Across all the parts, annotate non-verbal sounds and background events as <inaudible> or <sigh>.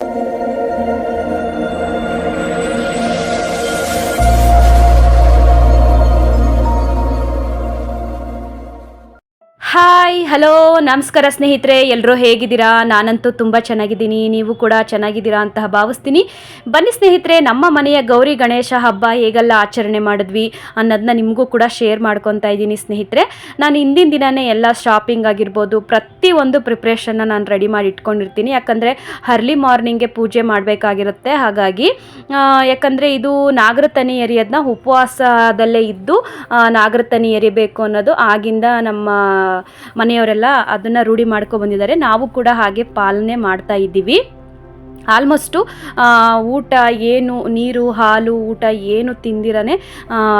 you. Hello, ನಮಸ್ಕಾರ ಸ್ನೇಹಿತರೆ ಎಲ್ಲರೂ ಹೇಗಿದ್ದೀರಾ? ನಾನಂತೂ ತುಂಬ ಚೆನ್ನಾಗಿದ್ದೀನಿ. ನೀವು ಕೂಡ ಚೆನ್ನಾಗಿದ್ದೀರಾ ಅಂತ ಭಾವಿಸ್ತೀನಿ. ಬನ್ನಿ ಸ್ನೇಹಿತರೆ, ನಮ್ಮ ಮನೆಯ ಗೌರಿ ಗಣೇಶ ಹಬ್ಬ ಹೇಗೆಲ್ಲ ಆಚರಣೆ ಮಾಡಿದ್ವಿ ಅನ್ನೋದನ್ನ ನಿಮಗೂ ಕೂಡ ಶೇರ್ ಮಾಡ್ಕೊತಾ ಇದ್ದೀನಿ ಸ್ನೇಹಿತರೆ. ನಾನು ಹಿಂದಿನ ದಿನವೇ ಎಲ್ಲ ಶಾಪಿಂಗ್ ಆಗಿರ್ಬೋದು ಪ್ರತಿಯೊಂದು ಪ್ರಿಪ್ರೇಷನ್ನ ನಾನು ರೆಡಿ ಮಾಡಿ ಇಟ್ಕೊಂಡಿರ್ತೀನಿ. ಯಾಕಂದರೆ ಅರ್ಲಿ ಮಾರ್ನಿಂಗ್ಗೆ ಪೂಜೆ ಮಾಡಬೇಕಾಗಿರುತ್ತೆ. ಹಾಗಾಗಿ ಯಾಕಂದರೆ ಇದು ನಾಗರತನಿ ಎರಿಯೋದನ್ನ ಉಪವಾಸದಲ್ಲೇ ಇದ್ದು ನಾಗರತನಿ ಎರಿಬೇಕು ಅನ್ನೋದು ಆಗಿಂದ ನಮ್ಮ ಮನೆಯವರೆಲ್ಲ ಅದನ್ನ ರೂಢಿ ಮಾಡ್ಕೊ ಬಂದಿದ್ದಾರೆ. ನಾವು ಕೂಡ ಹಾಗೆ ಪಾಲನೆ ಮಾಡ್ತಾ ಇದ್ದೀವಿ. ಆಲ್ಮೋಸ್ಟು ಊಟ ಏನು, ನೀರು, ಹಾಲು, ಊಟ ಏನು ತಿಂದಿರನೇ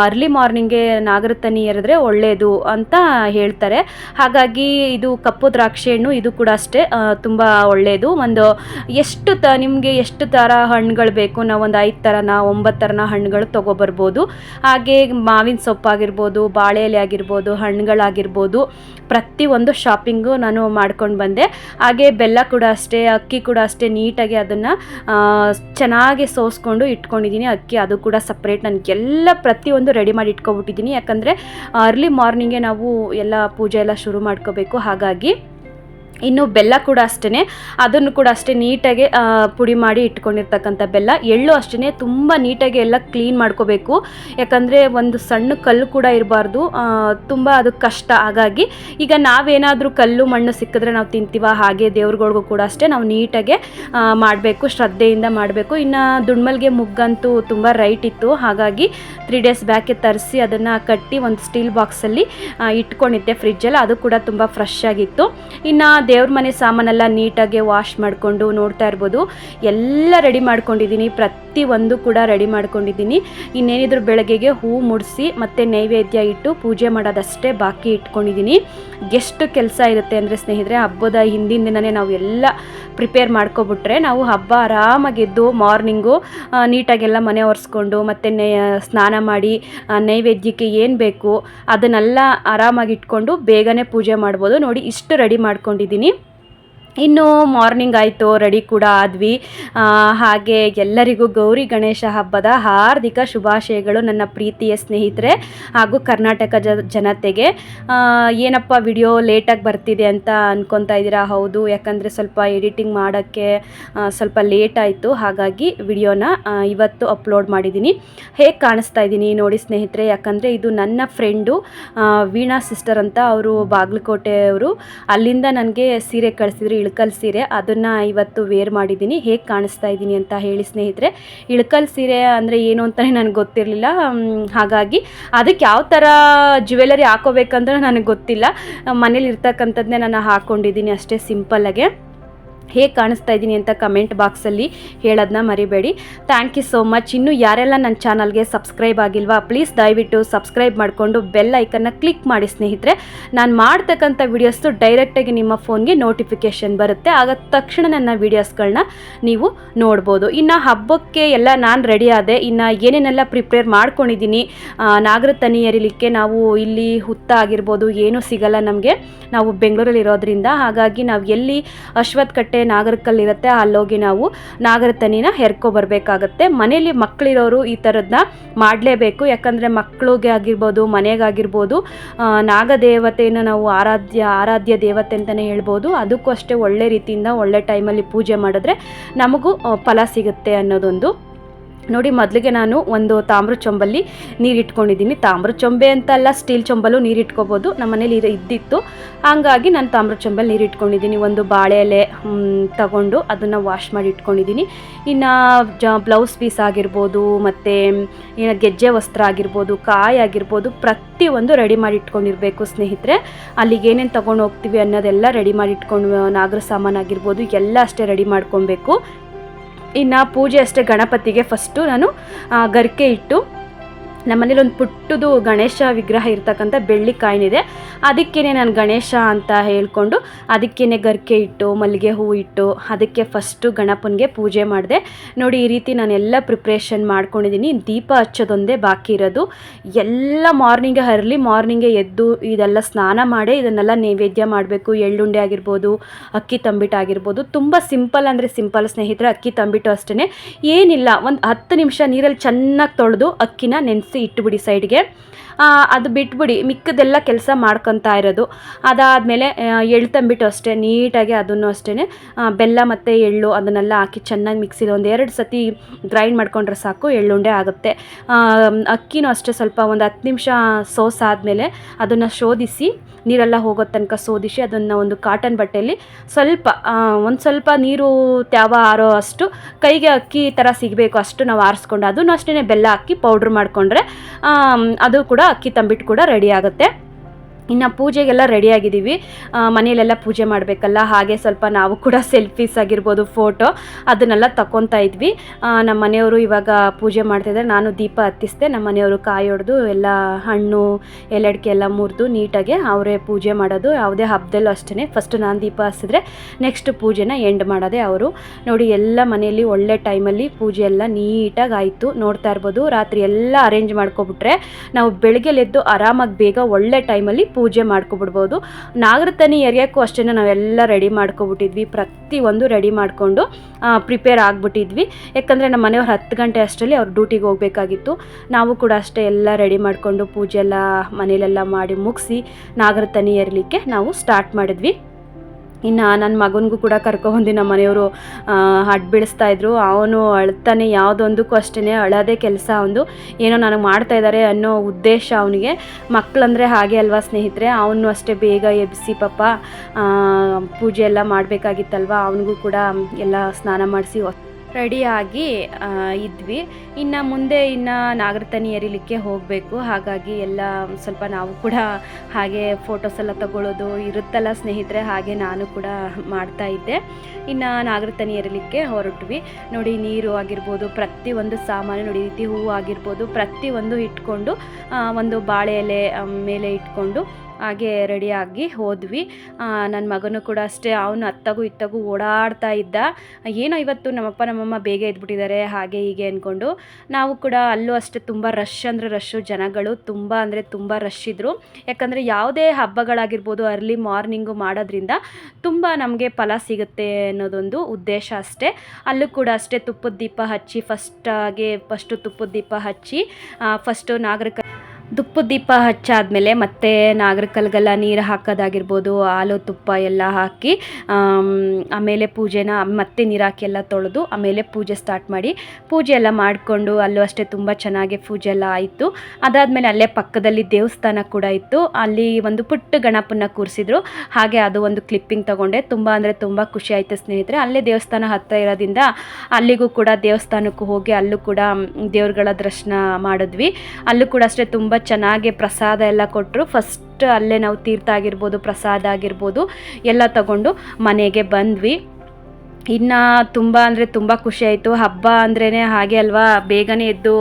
ಅರ್ಲಿ ಮಾರ್ನಿಂಗ್ಗೆ ನಾಗರತನಿ ಎರೆದ್ರೆ ಒಳ್ಳೆಯದು ಅಂತ ಹೇಳ್ತಾರೆ. ಹಾಗಾಗಿ ಇದು ಕಪ್ಪು ದ್ರಾಕ್ಷಿ ಹಣ್ಣು, ಇದು ಕೂಡ ಅಷ್ಟೇ ತುಂಬ ಒಳ್ಳೆಯದು ಒಂದು ಎಷ್ಟು ತ, ನಿಮಗೆ ಎಷ್ಟು ಥರ ಹಣ್ಣುಗಳು ಬೇಕು, ನಾವು ಒಂದು ಐದು ಥರನ ಒಂಬತ್ತು ಥರನ ಹಣ್ಣುಗಳು ತೊಗೊಬರ್ಬೋದು. ಹಾಗೆ ಮಾವಿನ ಸೊಪ್ಪಾಗಿರ್ಬೋದು, ಬಾಳೆ ಎಲೆ ಆಗಿರ್ಬೋದು, ಹಣ್ಣುಗಳಾಗಿರ್ಬೋದು, ಪ್ರತಿಯೊಂದು ಶಾಪಿಂಗು ನಾನು ಮಾಡ್ಕೊಂಡು ಬಂದೆ. ಹಾಗೆ ಬೆಲ್ಲ ಕೂಡ ಅಷ್ಟೇ, ಅಕ್ಕಿ ಕೂಡ ಅಷ್ಟೇ ನೀಟಾಗಿ ಅದನ್ನು ಚೆನ್ನಾಗಿ ಸೋಸ್ಕೊಂಡು ಇಟ್ಕೊಂಡಿದ್ದೀನಿ ಅಕ್ಕಿ ಅದು ಕೂಡ ಸಪ್ರೇಟ್ ನನಗೆಲ್ಲ ಪ್ರತಿಯೊಂದು ರೆಡಿ ಮಾಡಿ ಇಟ್ಕೊಬಿಟ್ಟಿದ್ದೀನಿ ಯಾಕಂದರೆ ಅರ್ಲಿ ಮಾರ್ನಿಂಗೇ ನಾವು ಎಲ್ಲ ಪೂಜೆ ಎಲ್ಲ ಶುರು ಮಾಡ್ಕೋಬೇಕು. ಹಾಗಾಗಿ ಇನ್ನು ಬೆಲ್ಲ ಕೂಡ ಅಷ್ಟೇ ಅದನ್ನು ಕೂಡ ಅಷ್ಟೇ ನೀಟಾಗಿ ಪುಡಿ ಮಾಡಿ ಇಟ್ಕೊಂಡಿರ್ತಕ್ಕಂಥ ಬೆಲ್ಲ. ಎಳ್ಳು ಅಷ್ಟೇ ತುಂಬ ನೀಟಾಗಿ ಎಲ್ಲ ಕ್ಲೀನ್ ಮಾಡ್ಕೋಬೇಕು. ಯಾಕಂದರೆ ಒಂದು ಸಣ್ಣ ಕಲ್ಲು ಕೂಡ ಇರಬಾರ್ದು. ತುಂಬ ಅದು ಕಷ್ಟ. ಹಾಗಾಗಿ ಈಗ ನಾವೇನಾದರೂ ಕಲ್ಲು, ಮಣ್ಣು ಸಿಕ್ಕಿದ್ರೆ ನಾವು ತಿಂತೀವ, ಹಾಗೆ ದೇವ್ರುಗಳಿಗೂ ಕೂಡ ಅಷ್ಟೇ ನಾವು ನೀಟಾಗೆ ಮಾಡಬೇಕು, ಶ್ರದ್ಧೆಯಿಂದ ಮಾಡಬೇಕು. ಇನ್ನು ದುಡ್ಮಲ್ಗೆ ಮುಗ್ಗಂತೂ ತುಂಬ ರೈಟ್ ಇತ್ತು. ಹಾಗಾಗಿ ತ್ರೀ ಡೇಸ್ ಬ್ಯಾಕೆ ತರಿಸಿ ಅದನ್ನು ಕಟ್ಟಿ ಒಂದು ಸ್ಟೀಲ್ ಬಾಕ್ಸಲ್ಲಿ ಇಟ್ಕೊಂಡಿದ್ದೆ ಫ್ರಿಜ್ಜಲ್ಲಿ ಅದು ಕೂಡ ತುಂಬ ಫ್ರೆಶ್ ಆಗಿತ್ತು. ಇನ್ನು ದೇವ್ರ ಮನೆ ಸಾಮಾನೆಲ್ಲ ನೀಟಾಗಿ ವಾಶ್ ಮಾಡಿಕೊಂಡು ನೋಡ್ತಾ ಇರ್ಬೋದು. ಎಲ್ಲ ರೆಡಿ ಮಾಡ್ಕೊಂಡಿದ್ದೀನಿ. ಪ್ರತಿ ಒಂದು ಕೂಡ ರೆಡಿ ಮಾಡ್ಕೊಂಡಿದ್ದೀನಿ. ಇನ್ನೇನಿದ್ರು ಬೆಳಗ್ಗೆಗೆ ಹೂ ಮುಡಿಸಿ ಮತ್ತು ನೈವೇದ್ಯ ಇಟ್ಟು ಪೂಜೆ ಮಾಡೋದಷ್ಟೇ ಬಾಕಿ ಇಟ್ಕೊಂಡಿದ್ದೀನಿ. ಎಷ್ಟು ಕೆಲಸ ಇರುತ್ತೆ ಅಂದರೆ ಸ್ನೇಹಿತರೆ, ಹಬ್ಬದ ಹಿಂದಿನ ದಿನವೇ ನಾವು ಎಲ್ಲ ಪ್ರಿಪೇರ್ ಮಾಡ್ಕೊಬಿಟ್ರೆ ನಾವು ಹಬ್ಬ ಆರಾಮಾಗೆದ್ದು ಮಾರ್ನಿಂಗು ನೀಟಾಗೆಲ್ಲ ಮನೆ ಒರೆಸ್ಕೊಂಡು ಮತ್ತು ನೇ ಸ್ನಾನ ಮಾಡಿ ನೈವೇದ್ಯಕ್ಕೆ ಏನು ಬೇಕು ಅದನ್ನೆಲ್ಲ ಆರಾಮಾಗಿ ಇಟ್ಕೊಂಡು ಬೇಗನೆ ಪೂಜೆ ಮಾಡ್ಬೋದು. ನೋಡಿ ಇಷ್ಟು ರೆಡಿ ಮಾಡ್ಕೊಂಡಿದ್ದೀನಿ. ಇನ್ನು ಮಾರ್ನಿಂಗ್ ಆಯಿತು, ರೆಡಿ ಕೂಡ ಆದ್ವಿ. ಹಾಗೆ ಎಲ್ಲರಿಗೂ ಗೌರಿ ಗಣೇಶ ಹಬ್ಬದ ಹಾರ್ದಿಕ ಶುಭಾಶಯಗಳು ನನ್ನ ಪ್ರೀತಿಯ ಸ್ನೇಹಿತರೆ ಹಾಗೂ ಕರ್ನಾಟಕ ಜನತೆಗೆ. ಏನಪ್ಪ ವಿಡಿಯೋ ಲೇಟಾಗಿ ಬರ್ತಿದೆ ಅಂತ ಅನ್ಕೊತಾ ಇದ್ದೀರಾ? ಹೌದು, ಯಾಕಂದರೆ ಸ್ವಲ್ಪ ಎಡಿಟಿಂಗ್ ಮಾಡೋಕ್ಕೆ ಸ್ವಲ್ಪ ಲೇಟ್ ಆಯಿತು. ಹಾಗಾಗಿ ವಿಡಿಯೋನ ಇವತ್ತು ಅಪ್ಲೋಡ್ ಮಾಡಿದ್ದೀನಿ. ಹೇಗೆ ಕಾಣಿಸ್ತಾ ಇದ್ದೀನಿ ನೋಡಿ ಸ್ನೇಹಿತರೆ, ಯಾಕಂದರೆ ಇದು ನನ್ನ ಫ್ರೆಂಡು ವೀಣಾ ಸಿಸ್ಟರ್ ಅಂತ ಅವರು ಬಾಗಲಕೋಟೆಯವರು. ಅಲ್ಲಿಂದ ನನಗೆ ಸೀರೆ ಕಳಿಸಿದ್ರು. ಇಳ್ಕಲ್ ಸೀರೆ ಅದನ್ನು ಇವತ್ತು ವೇರ್ ಮಾಡಿದ್ದೀನಿ. ಹೇಗೆ ಕಾಣಿಸ್ತಾ ಇದ್ದೀನಿ ಅಂತ ಹೇಳಿ ಸ್ನೇಹಿತರೆ, ಇಳ್ಕಲ್ ಸೀರೆ ಅಂದರೆ ಏನು ಅಂತಲೇ ನನಗೆ ಗೊತ್ತಿರಲಿಲ್ಲ. ಹಾಗಾಗಿ ಅದಕ್ಕೆ ಯಾವ ಥರ ಜ್ಯುವೆಲರಿ ಹಾಕೋಬೇಕಂದ್ರೆ ನನಗೆ ಗೊತ್ತಿಲ್ಲ. ಮನೇಲಿ ಇರ್ತಕ್ಕಂಥದ್ದನ್ನೇ ನಾನು ಹಾಕ್ಕೊಂಡಿದ್ದೀನಿ ಅಷ್ಟೇ ಸಿಂಪಲ್ಲಾಗೆ ಹೇಗೆ ಕಾಣಿಸ್ತಾ ಇದ್ದೀನಿ ಅಂತ ಕಮೆಂಟ್ ಬಾಕ್ಸಲ್ಲಿ ಹೇಳೋದನ್ನ ಮರಿಬೇಡಿ. ಥ್ಯಾಂಕ್ ಯು ಸೋ ಮಚ್ ಇನ್ನು ಯಾರೆಲ್ಲ ನನ್ನ ಚಾನಲ್ಗೆ ಸಬ್ಸ್ಕ್ರೈಬ್ ಆಗಿಲ್ವಾ ಪ್ಲೀಸ್ ದಯವಿಟ್ಟು ಸಬ್ಸ್ಕ್ರೈಬ್ ಮಾಡಿಕೊಂಡು ಬೆಲ್ ಐಕನ್ನ ಕ್ಲಿಕ್ ಮಾಡಿ ಸ್ನೇಹಿತರೆ. ನಾನು ಮಾಡ್ತಕ್ಕಂಥ ವೀಡಿಯೋಸ್ದು ಡೈರೆಕ್ಟಾಗಿ ನಿಮ್ಮ ಫೋನ್ಗೆ ನೋಟಿಫಿಕೇಷನ್ ಬರುತ್ತೆ. ಆಗ ತಕ್ಷಣ ನನ್ನ ವೀಡಿಯೋಸ್ಗಳನ್ನ ನೀವು ನೋಡ್ಬೋದು. ಇನ್ನು ಹಬ್ಬಕ್ಕೆ ಎಲ್ಲ ನಾನು ರೆಡಿ ಆದೆ. ಇನ್ನು ಏನೇನೆಲ್ಲ ಪ್ರಿಪೇರ್ ಮಾಡ್ಕೊಂಡಿದ್ದೀನಿ ನಾಗರ ತನಿ ಎರಿಲಿಕ್ಕೆ ನಾವು ಇಲ್ಲಿ ಹುತ್ತ ಆಗಿರ್ಬೋದು, ಏನೂ ಸಿಗಲ್ಲ ನಮಗೆ. ನಾವು ಬೆಂಗಳೂರಲ್ಲಿ ಇರೋದ್ರಿಂದ ಹಾಗಾಗಿ ನಾವು ಎಲ್ಲಿ ಅಶ್ವತ್ಥ ಕಟ್ಟೆ ನಾಗರಕಲ್ಲಿರುತ್ತೆ. ಅಲ್ಲೋಗಿ ನಾವು ನಾಗರ ತನಿನ ಹೆರ್ಕೊ ಬರಬೇಕಾಗತ್ತೆ. ಮನೇಲಿ ಮಕ್ಕಳಿರೋರು ಈ ಥರದನ್ನ ಮಾಡಲೇಬೇಕು. ಯಾಕಂದರೆ ಮಕ್ಕಳಿಗೆ ಆಗಿರ್ಬೋದು ಮನೆಗಾಗಿರ್ಬೋದು ನಾಗದೇವತೆಯನ್ನು ನಾವು ಆರಾಧ್ಯ ಆರಾಧ್ಯ ದೇವತೆ ಅಂತಲೇ ಹೇಳ್ಬೋದು. ಅದಕ್ಕೂ ಅಷ್ಟೇ ಒಳ್ಳೆ ರೀತಿಯಿಂದ ಒಳ್ಳೆ ಟೈಮಲ್ಲಿ ಪೂಜೆ ಮಾಡಿದ್ರೆ ನಮಗೂ ಫಲ ಸಿಗುತ್ತೆ ಅನ್ನೋದೊಂದು ನೋಡಿ, ಮೊದಲಿಗೆ ನಾನು ಒಂದು ತಾಮ್ರ ಚೊಂಬಲ್ಲಿ ನೀರು ಇಟ್ಕೊಂಡಿದ್ದೀನಿ ತಾಮ್ರ ಚೊಂಬೆ ಅಂತ ಅಲ್ಲ ಸ್ಟೀಲ್ ಚೊಂಬಲ್ಲೂ ನೀರು ಇಟ್ಕೋಬೋದು ನಮ್ಮ ಮನೇಲಿ ಇದ್ದಿತ್ತು. ಹಾಗಾಗಿ ನಾನು ತಾಮ್ರ ಚೊಂಬಲ್ಲಿ ನೀರು ಇಟ್ಕೊಂಡಿದ್ದೀನಿ ಒಂದು ಬಾಳೆ ಎಲೆ ತಗೊಂಡು ಅದನ್ನು ವಾಶ್ ಮಾಡಿ ಇಟ್ಕೊಂಡಿದ್ದೀನಿ. ಇನ್ನು ಜ ಬ್ಲೌಸ್ ಪೀಸ್ ಆಗಿರ್ಬೋದು, ಮತ್ತು ಏನು ಗೆಜ್ಜೆ ವಸ್ತ್ರ ಆಗಿರ್ಬೋದು, ಕಾಯಿ ಆಗಿರ್ಬೋದು ಪ್ರತಿಯೊಂದು ರೆಡಿ ಮಾಡಿ ಇಟ್ಕೊಂಡಿರಬೇಕು ಸ್ನೇಹಿತರೆ. ಅಲ್ಲಿಗೆ ಏನೇನು ತೊಗೊಂಡು ಹೋಗ್ತೀವಿ ಅನ್ನೋದೆಲ್ಲ ರೆಡಿ ಮಾಡಿ ಇಟ್ಕೊಂಡು, ನಾಗರ ಸಾಮಾನು ಆಗಿರ್ಬೋದು, ಎಲ್ಲ ಅಷ್ಟೇ ರೆಡಿ ಮಾಡ್ಕೊಬೇಕು. ಇನ್ನು ಪೂಜೆ ಅಷ್ಟೇ ಗಣಪತಿಗೆ ಫಸ್ಟು ನಾನು ಗರಿಕೆ ಇಟ್ಟು ನಮ್ಮನೇಲಿ ಒಂದು ಪುಟ್ಟದು ಗಣೇಶ ವಿಗ್ರಹ ಇರ್ತಕ್ಕಂಥ ಬೆಳ್ಳಿ ಕಾಯಿನಿದೆ. ಅದಕ್ಕೇನೆ ನಾನು ಗಣೇಶ ಅಂತ ಹೇಳ್ಕೊಂಡು ಅದಕ್ಕೇನೆ ಗರಿಕೆ ಇಟ್ಟು, ಮಲ್ಲಿಗೆ ಹೂ ಇಟ್ಟು, ಅದಕ್ಕೆ ಫಸ್ಟು ಗಣಪನಿಗೆ ಪೂಜೆ ಮಾಡಿದೆ. ನೋಡಿ, ಈ ರೀತಿ ನಾನು ಎಲ್ಲ ಪ್ರಿಪ್ರೇಷನ್ ಮಾಡ್ಕೊಂಡಿದ್ದೀನಿ ದೀಪ ಹಚ್ಚೋದೊಂದೇ ಬಾಕಿ ಇರೋದು. ಎಲ್ಲ ಮಾರ್ನಿಂಗೆ ಅರ್ಲಿ ಮಾರ್ನಿಂಗೇ ಎದ್ದು ಇದೆಲ್ಲ ಸ್ನಾನ ಮಾಡಿ ಇದನ್ನೆಲ್ಲ ನೈವೇದ್ಯ ಮಾಡಬೇಕು. ಎಳ್ಳುಂಡೆ ಆಗಿರ್ಬೋದು, ಅಕ್ಕಿ ತಂಬಿಟ್ಟು ಆಗಿರ್ಬೋದು. ತುಂಬ ಸಿಂಪಲ್ ಅಂದರೆ ಸಿಂಪಲ್ ಸ್ನೇಹಿತರೆ, ಅಕ್ಕಿ ತಂಬಿಟ್ಟು ಅಷ್ಟೇ ಏನಿಲ್ಲ, ಒಂದು ಹತ್ತು ನಿಮಿಷ ನೀರಲ್ಲಿ ಚೆನ್ನಾಗಿ ತೊಳೆದು ಅಕ್ಕಿನ ನೆನೆಸಿ ಇಟ್ಬಿಡಿ ಸೈಡ್ಗೆ ಅದು ಬಿಟ್ಬಿಡಿ, ಮಿಕ್ಕದೆಲ್ಲ ಕೆಲಸ ಮಾಡ್ಕೊತಾ ಇರೋದು. ಅದಾದಮೇಲೆ ಎಳ್ಳು ತಂಬಿಟ್ಟು ಅಷ್ಟೇ, ನೀಟಾಗಿ ಅದನ್ನು ಅಷ್ಟೇ ಬೆಲ್ಲ ಮತ್ತು ಎಳ್ಳು ಅದನ್ನೆಲ್ಲ ಹಾಕಿ ಚೆನ್ನಾಗಿ ಮಿಕ್ಸಿಲಿ ಒಂದು ಎರಡು ಸತಿ ಗ್ರೈಂಡ್ ಮಾಡ್ಕೊಂಡ್ರೆ ಸಾಕು, ಎಳ್ಳುಂಡೆ ಆಗುತ್ತೆ. ಅಕ್ಕಿನೂ ಅಷ್ಟೇ ಸ್ವಲ್ಪ ಒಂದು ಹತ್ತು ನಿಮಿಷ ಸೋಸಾದಮೇಲೆ ಅದನ್ನು ಶೋಧಿಸಿ, ನೀರೆಲ್ಲ ಹೋಗೋ ತನಕ ಶೋಧಿಸಿ ಅದನ್ನು ಒಂದು ಕಾಟನ್ ಬಟ್ಟೆಯಲ್ಲಿ ಸ್ವಲ್ಪ ಒಂದು ಸ್ವಲ್ಪ ನೀರು ತ್ಯಾವ ಆರೋ ಅಷ್ಟು ಕೈಗೆ ಅಕ್ಕಿ ಥರ ಸಿಗಬೇಕು ಅಷ್ಟು ನಾವು ಆರಿಸ್ಕೊಂಡು ಅದನ್ನು ಅಷ್ಟೇ ಬೆಲ್ಲ ಹಾಕಿ ಪೌಡ್ರ್ ಮಾಡಿಕೊಂಡ್ರೆ ಅದು ಕೂಡ ಅಕ್ಕಿ ತಂಬಿಟ್ಟು ಕೂಡ ರೆಡಿ ಆಗುತ್ತೆ. ಇನ್ನು ಪೂಜೆಗೆಲ್ಲ ರೆಡಿಯಾಗಿದ್ದೀವಿ ಮನೆಯಲ್ಲೆಲ್ಲ ಪೂಜೆ ಮಾಡಬೇಕಲ್ಲ, ಹಾಗೆ ಸ್ವಲ್ಪ ನಾವು ಕೂಡ <laughs> ಸೆಲ್ಫೀಸ್ ಆಗಿರ್ಬೋದು ಫೋಟೋ ಅದನ್ನೆಲ್ಲ ತಗೊತಾ ಇದ್ವಿ. ನಮ್ಮ ಮನೆಯವರು ಇವಾಗ ಪೂಜೆ ಮಾಡ್ತಿದ್ದಾರೆ ನಾನು ದೀಪ ಹತ್ತಿಸ್ದೆ, ನಮ್ಮ ಮನೆಯವರು ಕಾಯಿ ಹೊಡೆದು ಎಲ್ಲ ಹಣ್ಣು ಎಲೆಡ್ಕೆ ಎಲ್ಲ ಮುರಿದು ನೀಟಾಗಿ ಅವರೇ ಪೂಜೆ ಮಾಡೋದು. ಯಾವುದೇ ಹಬ್ಬದಲ್ಲೂ ಅಷ್ಟೇ ಫಸ್ಟ್ ನಾನು ದೀಪ ಹಚ್ಚಿದ್ರೆ ನೆಕ್ಸ್ಟ್ ಪೂಜೆನ ಎಂಡ್ ಮಾಡೋದೇ ಅವರು. ನೋಡಿ, ಎಲ್ಲ ಮನೆಯಲ್ಲಿ ಒಳ್ಳೆ ಟೈಮಲ್ಲಿ ಪೂಜೆ ಎಲ್ಲ ನೀಟಾಗಿ ಆಯಿತು. ನೋಡ್ತಾ ಇರ್ಬೋದು. ರಾತ್ರಿ ಎಲ್ಲ ಅರೇಂಜ್ ಮಾಡ್ಕೊಬಿಟ್ರೆ ನಾವು ಬೆಳಗ್ಗೆ ಎದ್ದು ಆರಾಮಾಗಿ ಬೇಗ ಒಳ್ಳೆ ಟೈಮಲ್ಲಿ ಪೂಜೆ ಮಾಡ್ಕೊಬಿಡ್ಬೋದು. ನಾಗರತನಿ ಎರಿಯೋಕ್ಕೂ ಅಷ್ಟೇ ನಾವೆಲ್ಲ ರೆಡಿ ಮಾಡ್ಕೊಬಿಟ್ಟಿದ್ವಿ. ಪ್ರತಿಯೊಂದು ರೆಡಿ ಮಾಡಿಕೊಂಡು ಪ್ರಿಪೇರ್ ಆಗಿಬಿಟ್ಟಿದ್ವಿ. ಯಾಕಂದರೆ ನಮ್ಮ ಮನೆಯವ್ರು ಹತ್ತು ಗಂಟೆ ಅಷ್ಟರಲ್ಲಿ ಅವ್ರು ಡ್ಯೂಟಿಗೆ ಹೋಗಬೇಕಾಗಿತ್ತು. ನಾವು ಕೂಡ ಅಷ್ಟೇ ಎಲ್ಲ ರೆಡಿ ಮಾಡಿಕೊಂಡು ಪೂಜೆ ಎಲ್ಲ ಮನೇಲೆಲ್ಲ ಮಾಡಿ ಮುಗಿಸಿ ನಾಗರತನಿ ಎರಲಿಕ್ಕೆ ನಾವು ಸ್ಟಾರ್ಟ್ ಮಾಡಿದ್ವಿ. ಇನ್ನು ನನ್ನ ಮಗನಿಗೂ ಕೂಡ ಕರ್ಕೊಬಂದು ನಮ್ಮ ಮನೆಯವರು ಹಡ್ಡು ಬಿಡಿಸ್ತಾ ಇದ್ರು. ಅವನು ಅಳ್ತಾನೆ ಯಾವುದೊಂದಕ್ಕೂ ಅಷ್ಟೇ ಅಳೋದೇ ಕೆಲಸ ಒಂದು ಏನೋ ನನಗೆ ಮಾಡ್ತಾ ಇದ್ದಾರೆ ಅನ್ನೋ ಉದ್ದೇಶ ಅವನಿಗೆ. ಮಕ್ಕಳಂದರೆ ಹಾಗೆ ಅಲ್ವಾ ಸ್ನೇಹಿತರೆ? ಅವನು ಅಷ್ಟೇ ಬೇಗ ಎಬ್ಬಿಸಿ ಪಾಪ ಪೂಜೆ ಎಲ್ಲ ಮಾಡಬೇಕಾಗಿತ್ತಲ್ವ? ಅವನಿಗೂ ಕೂಡ ಎಲ್ಲ ಸ್ನಾನ ಮಾಡಿಸಿ ರೆಡಿಯಾಗಿ ಇದ್ವಿ. ಇನ್ನು ಮುಂದೆ ಇನ್ನು ನಾಗರತನಿ ಎರಿಲಿಕ್ಕೆ ಹೋಗಬೇಕು. ಹಾಗಾಗಿ ಎಲ್ಲ ಸ್ವಲ್ಪ ನಾವು ಕೂಡ ಹಾಗೆ ಫೋಟೋಸ್ ಎಲ್ಲ ತಗೊಳ್ಳೋದು ಇರುತ್ತಲ್ಲ ಸ್ನೇಹಿತರೆ, ಹಾಗೆ ನಾನು ಕೂಡ ಮಾಡ್ತಾ ಇದ್ದೆ. ಇನ್ನು ನಾಗರತನಿ ಎರಿಲಿಕ್ಕೆ ಹೊರಟ್ವಿ. ನೋಡಿ, ನೀರು ಆಗಿರ್ಬೋದು, ಪ್ರತಿಯೊಂದು ಸಾಮಾನು, ನೋಡಿ ರೀತಿ ಹೂವು ಆಗಿರ್ಬೋದು, ಪ್ರತಿಯೊಂದು ಇಟ್ಕೊಂಡು ಒಂದು ಬಾಳೆ ಎಲೆ ಮೇಲೆ ಇಟ್ಕೊಂಡು ಹಾಗೆ ರೆಡಿಯಾಗಿ ಹೋದ್ವಿ. ನನ್ನ ಮಗನೂ ಕೂಡ ಅಷ್ಟೇ, ಅವನು ಅತ್ತಗೂ ಇತ್ತಗೂ ಓಡಾಡ್ತಾ ಇದ್ದ. ಏನೋ ಇವತ್ತು ನಮ್ಮಪ್ಪ ನಮ್ಮಮ್ಮ ಬೇಗ ಎದ್ಬಿಟ್ಟಿದ್ದಾರೆ, ಹಾಗೆ ಹೀಗೆ ಅಂದ್ಕೊಂಡು ನಾವು ಕೂಡ ಅಲ್ಲೂ ಅಷ್ಟೇ, ತುಂಬ ರಶ್ ಅಂದರೆ ರಶ್ಶು ಜನಗಳು ತುಂಬ ಅಂದರೆ ತುಂಬ ರಶ್ ಇದ್ದರು ಯಾಕಂದರೆ ಯಾವುದೇ ಹಬ್ಬಗಳಾಗಿರ್ಬೋದು ಅರ್ಲಿ ಮಾರ್ನಿಂಗು ಮಾಡೋದ್ರಿಂದ ತುಂಬ ನಮಗೆ ಫಲ ಸಿಗುತ್ತೆ ಅನ್ನೋದೊಂದು ಉದ್ದೇಶ ಅಷ್ಟೇ. ಅಲ್ಲೂ ಕೂಡ ಅಷ್ಟೇ ತುಪ್ಪದ ದೀಪ ಹಚ್ಚಿ ಫಸ್ಟಾಗಿ ಫಸ್ಟು ತುಪ್ಪದ ದೀಪ ಹಚ್ಚಿ ಫಸ್ಟು ನಾಗರಿಕ ತುಪ್ಪದ ದೀಪ ಹಚ್ಚಾದಮೇಲೆ ಮತ್ತೆ ನಾಗರಕಲ್ಗೆಲ್ಲ ನೀರು ಹಾಕೋದಾಗಿರ್ಬೋದು, ಹಾಲು, ತುಪ್ಪ ಎಲ್ಲ ಹಾಕಿ ಆಮೇಲೆ ಪೂಜೆನ ಮತ್ತೆ ನೀರು ಹಾಕಿ ಎಲ್ಲ ತೊಳೆದು ಆಮೇಲೆ ಪೂಜೆ ಸ್ಟಾರ್ಟ್ ಮಾಡಿ, ಪೂಜೆ ಎಲ್ಲ ಮಾಡಿಕೊಂಡು ಅಲ್ಲೂ ಅಷ್ಟೇ ತುಂಬ ಚೆನ್ನಾಗಿ ಪೂಜೆ ಎಲ್ಲ ಆಯಿತು. ಅದಾದಮೇಲೆ ಅಲ್ಲೇ ಪಕ್ಕದಲ್ಲಿ ದೇವಸ್ಥಾನ ಕೂಡ ಇತ್ತು. ಅಲ್ಲಿ ಒಂದು ಪುಟ್ಟ ಗಣಪನ ಕೂರಿಸಿದ್ರು. ಹಾಗೆ ಅದು ಒಂದು ಕ್ಲಿಪ್ಪಿಂಗ್ ತಗೊಂಡೆ. ತುಂಬ ಅಂದರೆ ತುಂಬ ಖುಷಿ ಆಯಿತು ಸ್ನೇಹಿತರೆ. ಅಲ್ಲೇ ದೇವಸ್ಥಾನ ಹತ್ತಿರ ಇರೋದ್ರಿಂದ ಅಲ್ಲಿಗೂ ಕೂಡ ದೇವಸ್ಥಾನಕ್ಕೂ ಹೋಗಿ ಅಲ್ಲೂ ಕೂಡ ದೇವ್ರುಗಳ ದರ್ಶನ ಮಾಡಿದ್ವಿ. ಅಲ್ಲೂ ಕೂಡ ಅಷ್ಟೇ ತುಂಬ ಚೆನ್ನಾಗಿ ಪ್ರಸಾದ ಎಲ್ಲ ಕೊಟ್ಟರು ಫಸ್ಟ್ ಅಲ್ಲೇ ನಾವು ತೀರ್ಥ ಆಗಿರ್ಬೋದು, ಪ್ರಸಾದ ಆಗಿರ್ಬೋದು, ಎಲ್ಲ ತಗೊಂಡು ಮನೆಗೆ ಬಂದ್ವಿ. ಇನ್ನು ತುಂಬ ಅಂದರೆ ತುಂಬ ಖುಷಿ ಆಯಿತು. ಹಬ್ಬ ಅಂದ್ರೇ ಹಾಗೆ ಅಲ್ವಾ, ಬೇಗನೆ ಎದ್ದು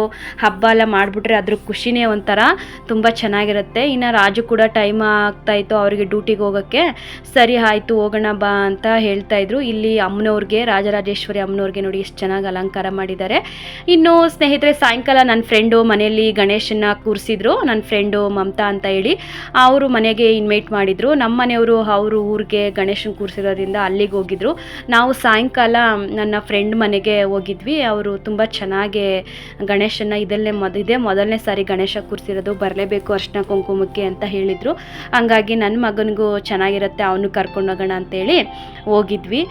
ಹಬ್ಬ ಎಲ್ಲ ಮಾಡಿಬಿಟ್ರೆ ಅದ್ರ ಖುಷಿನೇ ಒಂಥರ ತುಂಬ ಚೆನ್ನಾಗಿರುತ್ತೆ. ಇನ್ನು ರಾಜು ಕೂಡ ಟೈಮ್ ಆಗ್ತಾಯಿತ್ತು ಅವರಿಗೆ ಡ್ಯೂಟಿಗೆ ಹೋಗೋಕ್ಕೆ. ಸರಿ ಆಯಿತು, ಹೋಗೋಣ ಬಾ ಅಂತ ಹೇಳ್ತಾ ಇದ್ರು. ಇಲ್ಲಿ ಅಮ್ಮನವ್ರಿಗೆ, ರಾಜರಾಜೇಶ್ವರಿ ಅಮ್ಮನವ್ರಿಗೆ ನೋಡಿ ಎಷ್ಟು ಚೆನ್ನಾಗಿ ಅಲಂಕಾರ ಮಾಡಿದ್ದಾರೆ. ಇನ್ನು ಸ್ನೇಹಿತರೆ, ಸಾಯಂಕಾಲ ನನ್ನ ಫ್ರೆಂಡು ಮನೆಯಲ್ಲಿ ಗಣೇಶನ ಕೂರಿಸಿದ್ರು. ನನ್ನ ಫ್ರೆಂಡು ಮಮತಾ ಅಂತ ಹೇಳಿ ಅವರು ಮನೆಗೆ ಇನ್ವೈಟ್ ಮಾಡಿದರು. ನಮ್ಮ ಮನೆಯವರು ಅವರು ಊರಿಗೆ ಗಣೇಶನ ಕೂರಿಸಿರೋದ್ರಿಂದ ಅಲ್ಲಿಗೆ ಹೋಗಿದ್ರು. ನಾವು ಸಾಯಂಕಾಲ ನನ್ನ ಫ್ರೆಂಡ್ ಮನೆಗೆ ಹೋಗಿದ್ವಿ. ಅವರು ತುಂಬ ಚೆನ್ನಾಗಿ ಗಣೇಶನ ಇದಲ್ಲೇ ಮೊದ ಇದೇ ಮೊದಲನೇ ಸಾರಿ ಗಣೇಶ ಕೂರಿಸಿರೋದು, ಬರಲೇಬೇಕು ಅರ್ಶಿನ ಕುಂಕುಮಕ್ಕೆ ಅಂತ ಹೇಳಿದರು. ಹಂಗಾಗಿ ನನ್ನ ಮಗನಿಗೂ ಚೆನ್ನಾಗಿರುತ್ತೆ, ಅವನು ಕರ್ಕೊಂಡು ಹೋಗೋಣ ಅಂತೇಳಿ ಹೋಗಿದ್ವಿ.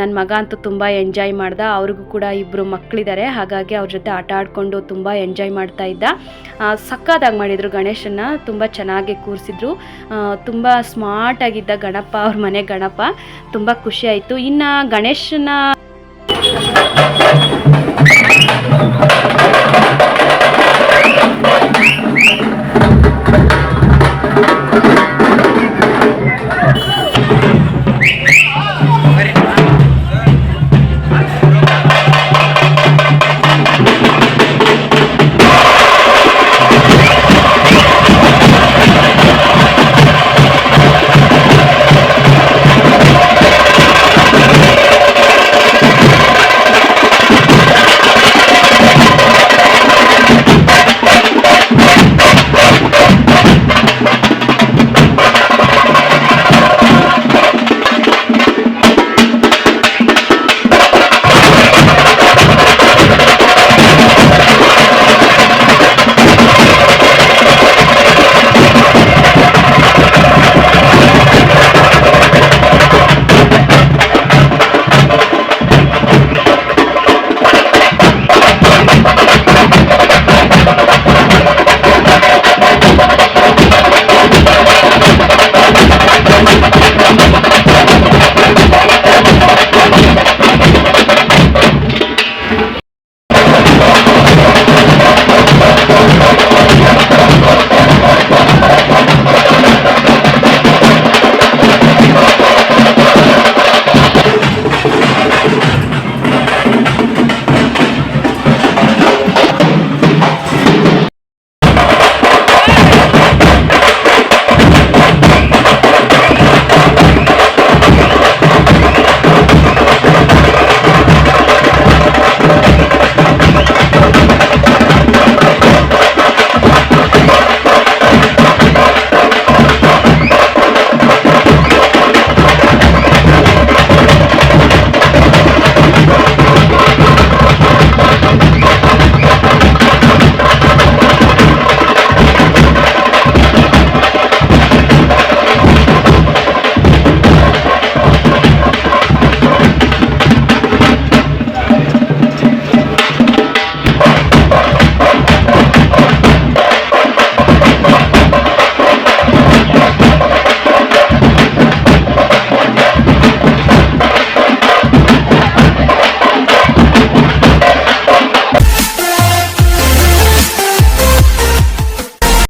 ನನ್ನ ಮಗ ಅಂತೂ ತುಂಬ ಎಂಜಾಯ್ ಮಾಡ್ದ. ಅವ್ರಿಗೂ ಕೂಡ ಇಬ್ಬರು ಮಕ್ಕಳಿದ್ದಾರೆ ಹಾಗಾಗಿ ಅವ್ರ ಜೊತೆ ಆಟ ಆಡಿಕೊಂಡು ತುಂಬ ಎಂಜಾಯ್ ಮಾಡ್ತಾ ಇದ್ದ. ಸಕ್ಕತ್ತಾಗಿ ಮಾಡಿದರು ಗಣೇಶನ ತುಂಬ ಚೆನ್ನಾಗಿ ಕೂರಿಸಿದ್ರು. ತುಂಬ ಸ್ಮಾರ್ಟಾಗಿದ್ದ ಗಣಪ, ಅವ್ರ ಮನೆ ಗಣಪ. ತುಂಬ ಖುಷಿ ಆಯಿತು. ಇನ್ನು ಗಣೇಶನ